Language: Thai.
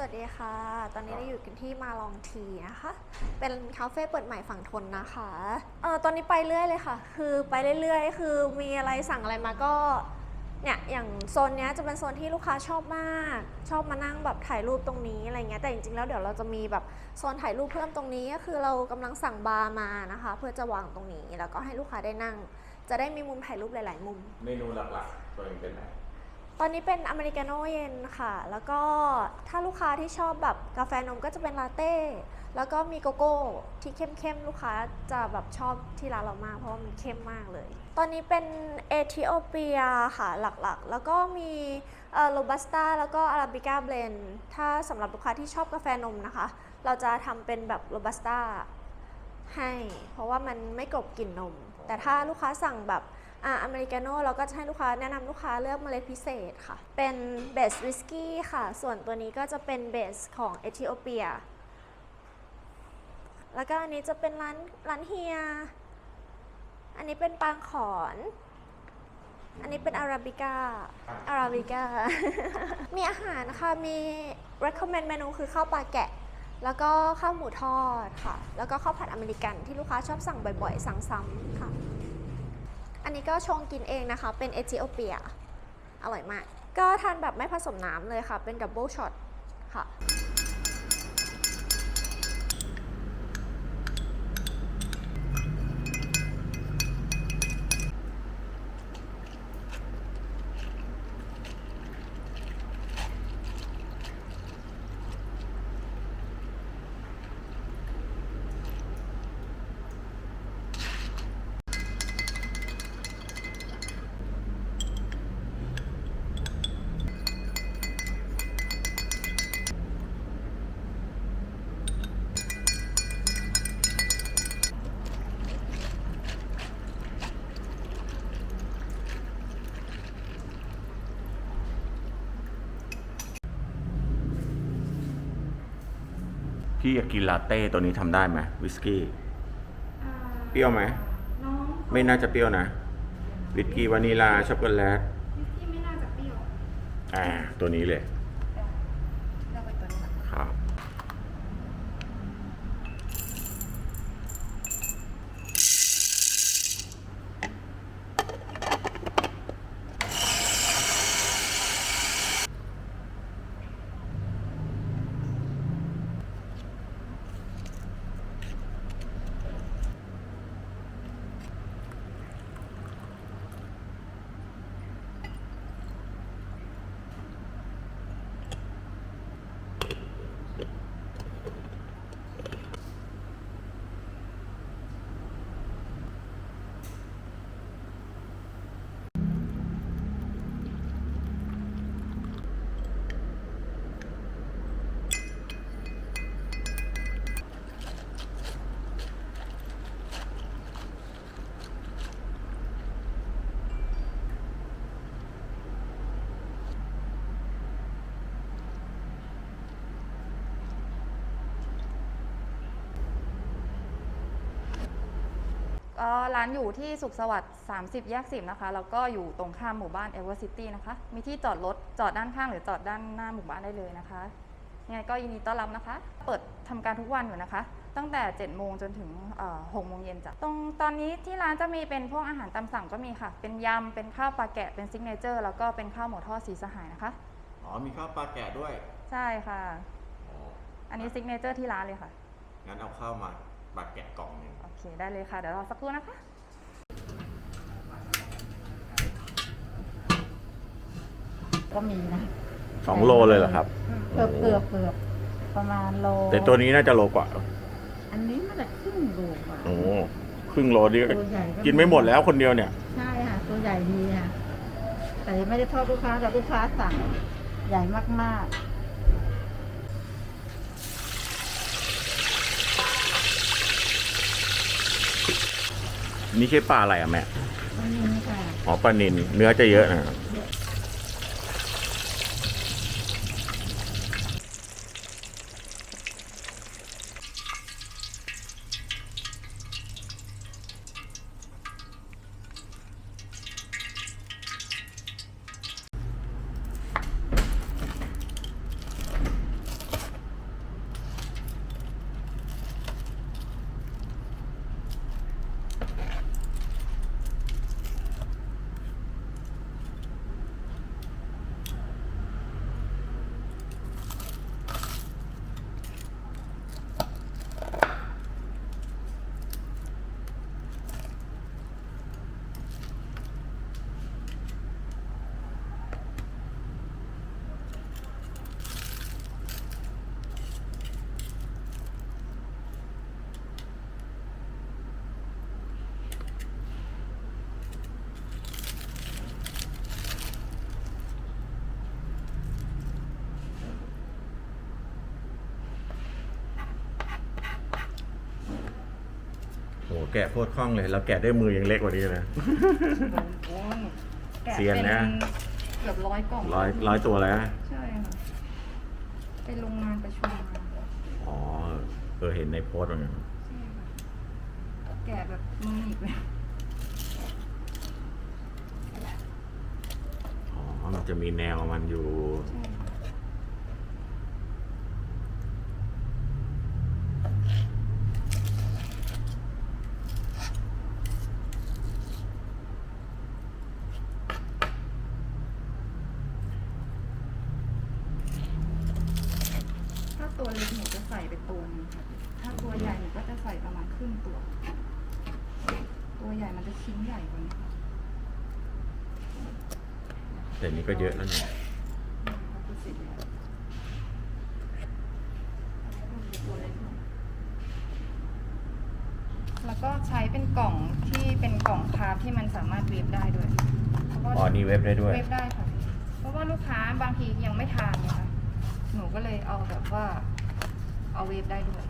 สวัสดีค่ะ ตอนนี้เราอยู่กันที่มาลองทีนะคะ เป็นคาเฟ่เปิดใหม่ฝั่งทนนะคะ เออตอนนี้ไปเรื่อยเลยค่ะ คือไปเรื่อยๆ คือมีอะไรสั่งอะไรมาก็ เนี่ย อย่างโซนเนี้ยจะเป็นโซนที่ลูกค้าชอบมาก ชอบมานั่งแบบถ่ายรูปตรงนี้อะไรเงี้ย แต่จริงๆ แล้วเดี๋ยวเราจะมีแบบโซนถ่ายรูปเพิ่มตรงนี้ ก็คือเรากำลังสั่งบาร์มานะคะ เพื่อจะวางตรงนี้ แล้วก็ให้ลูกค้าได้นั่ง จะได้มีมุมถ่ายรูปหลาย ๆ มุม เมนูหลักๆตัวเองเป็นไหน ตอนนี้เป็นอเมริกาโน่เย็นค่ะ แล้วก็ถ้าลูกค้าที่ชอบแบบกาแฟนมก็จะเป็นลาเต้ แล้วก็มีโกโก้ที่เข้มๆ ลูกค้าจะแบบชอบที่ร้านเรามาก เพราะว่ามันเข้มมากเลย ตอนนี้เป็นเอธิโอเปียค่ะหลักๆ แล้วก็มีโรบัสต้าแล้วก็อาราบิก้าเบลนถ้าสำหรับลูกค้าที่ชอบกาแฟนมนะคะ เราจะทำเป็นแบบโรบัสต้าให้ เพราะว่ามันไม่กลบกลิ่นนม แต่ถ้าลูกค้าสั่งแบบ อ่าอเมริกาโน่เราก็จะให้ลูกค้าแนะนำลูกค้าเลือกเมล็ดพิเศษค่ะ เป็นเบสวิสกี้ค่ะ ส่วนตัวนี้ก็จะเป็นเบสของเอธิโอเปีย แล้วก็อันนี้จะเป็นร้านร้านเฮีย อันนี้เป็นปางขอน อันนี้เป็นอาราบิก้า อาราบิก้า มีอาหารนะคะมี recommend เมนูคือข้าวปลาแกะแล้วก็ข้าวหมูทอดค่ะ แล้วก็ข้าวผัดอเมริกันที่ลูกค้าชอบสั่งบ่อยๆ สั่งซ้ำค่ะ อันนี้ก็ชงกินเองนะคะ เป็นเอธิโอเปีย อร่อยมาก ก็ทานแบบไม่ผสมน้ำเลยค่ะ เป็นดับเบิลช็อตค่ะ พี่อยากกินลาเต้ตัวนี้ทำได้ไหมวิสกี้เปรี้ยวไหม น้องไม่น่าจะเปรี้ยวนะวิสกี้วานิลาช็อกโกแลต วิสกี้ไม่น่าจะเปรี้ยว อ่า ตัวนี้เลย ก็ร้านอยู่ที่สุขสวัสดิ์30 แยก 10 นะคะ แล้วก็อยู่ตรงข้ามหมู่บ้านเอเวอร์ซิตี้นะคะ มีที่จอดรถจอดด้านข้างหรือจอดด้านหน้าหมู่บ้านได้เลยนะคะยังไงก็ยินดีต้อนรับนะคะ เปิดทำการทุกวันอยู่นะคะ ตั้งแต่7โมงจนถึงเอ่อ6โมงเย็นจ้ะ ตรงตอนนี้ที่ร้านจะมีเป็นพวกอาหารตามสั่งก็มีค่ะ เป็นยำ เป็นข้าวปลาแกะ เป็นซิกเนเจอร์ แล้วก็เป็นข้าวหมูทอดสีสหายนะคะ อ๋อ มีข้าวปลาแกะด้วย ใช่ค่ะอ๋ออันนี้ซิกเนเจอร์ที่ร้านเลยค่ะ งั้นเอาข้าวมา ปลาแกะกล่องหนึ่งโอเคได้เลยค่ะ เดี๋ยวรอสักครู่นะคะ ก็มีนะสองโลเลยเหรอครับ เกือบเกือบเกือบประมาณโลแต่ตัวนี้น่าจะโลกว่าอันนี้มันจะครึ่งโลกว่า โอ้ครึ่งโลนี่ก็ตัวใหญ่กินไม่หมดแล้วคนเดียวเนี่ย ใช่ค่ะ ตัวใหญ่ดีค่ะแต่ไม่ได้โทษลูกค้าแต่ลูกค้าสั่งใหญ่มาก นี่ใช่ปลาอะไรอะแม่ๆอันนี้ค่ะอ๋อปลานินเนื้อจะเยอะนะครับ แกะโคตรคล่องเลย เราแกะด้วยมือยังเล็กกว่านี้เลยโอ้หนูแกะเซียนเป็นนะเกือบร้อยกล่องร้อยร้อยตัวแล้วใช่ค่ะเป็นโรงงานประชุมมาอ๋อเออเห็นในโพสต์เหมือนกันใช่ค่ะแกะแบบมือหนีบเลยอ๋อมันจะมีแนวมันอยู่ ใช่ ตัวเล็กหนูจะใส่ไปตัวหนึงค่ะถ้าตัวใหญ่หนูก็จะใส่ประมาณครึ่งตัว ตัวใหญ่มันจะชิ้นใหญ่กว่านี้ค่ะแต่นี้ก็เยอะแล้วเนี่ยแล้วก็ใช้เป็นกล่องที่เป็นกล่องคาร์บที่มันสามารถเวฟได้ด้วยเพราะว่าอ๋อนี่เว็บได้ด้วย เวฟได้ค่ะ เพราะว่าลูกค้าบางทียังไม่ทานไงคะ หนูก็เลยเอาแบบว่าเอาเวฟได้ด้วย